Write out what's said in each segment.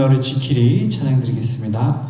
주 너를 지키리 찬양 드리겠습니다.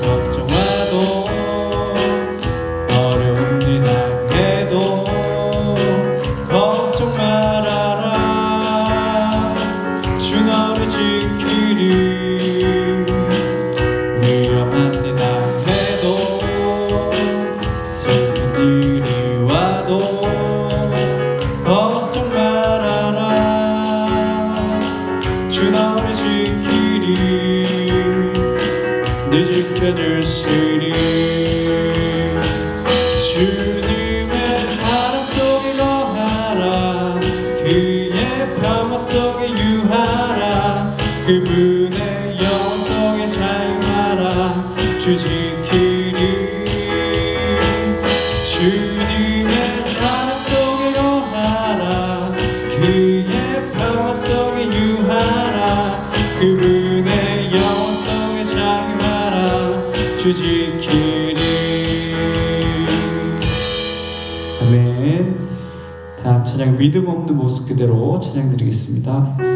믿음 없는 모습 그대로 찬양드리겠습니다.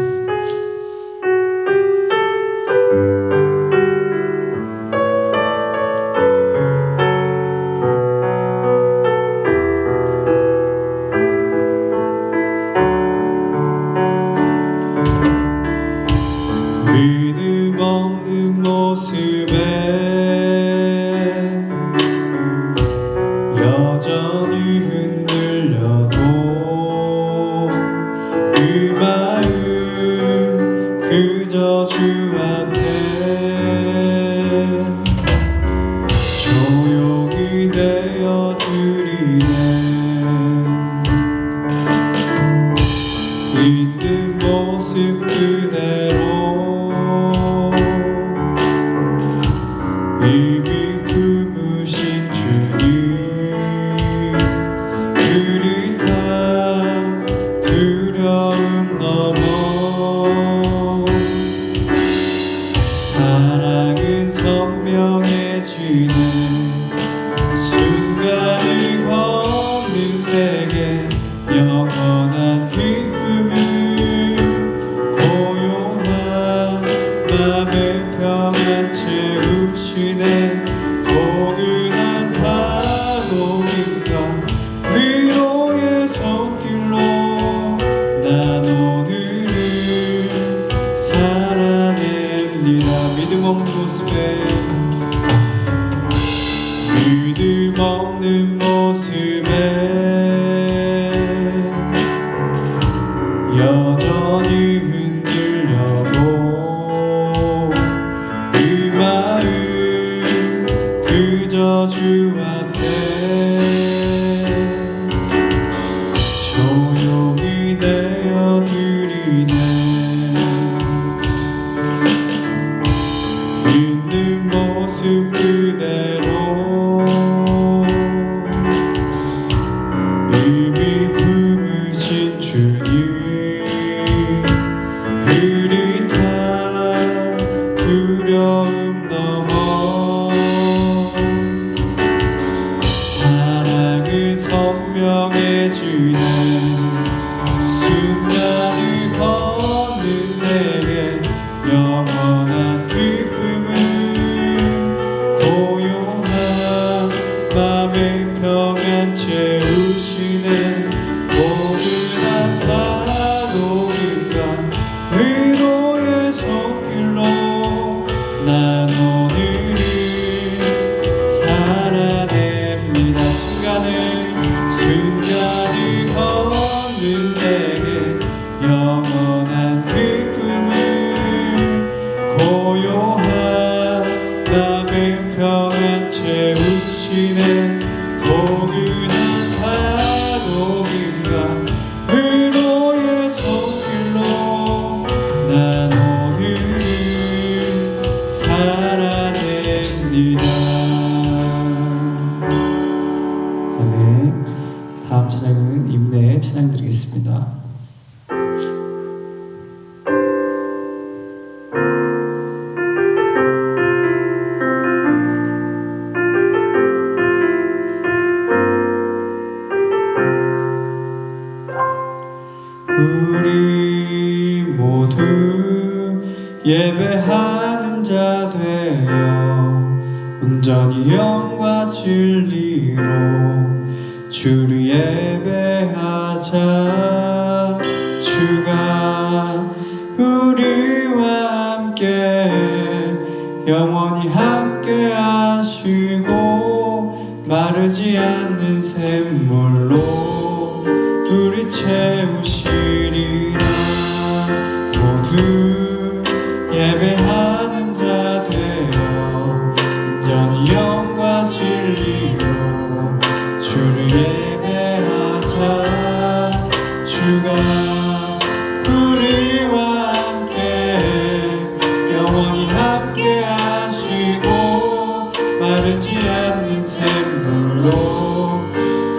성령은 채우시네. 포근한 파도인가? 위로의 손길로 난 오늘을 살아냅니다. 믿음 없는 모습에 믿음 없는 모습에 여전히 네, 다음 찬양은 임내에 찬양드리겠습니다. 우리 모두 예배하는 자 되어 온전히 영과 진리로 주를 예배하자.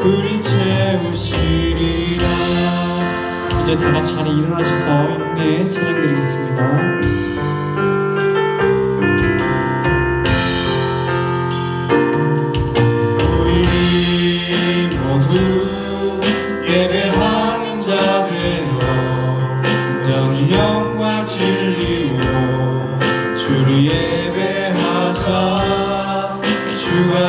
그리 채우시리라. 이제 다 같이 자리 일어나셔서 인내 찬양드리겠습니다. 주가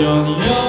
John Young.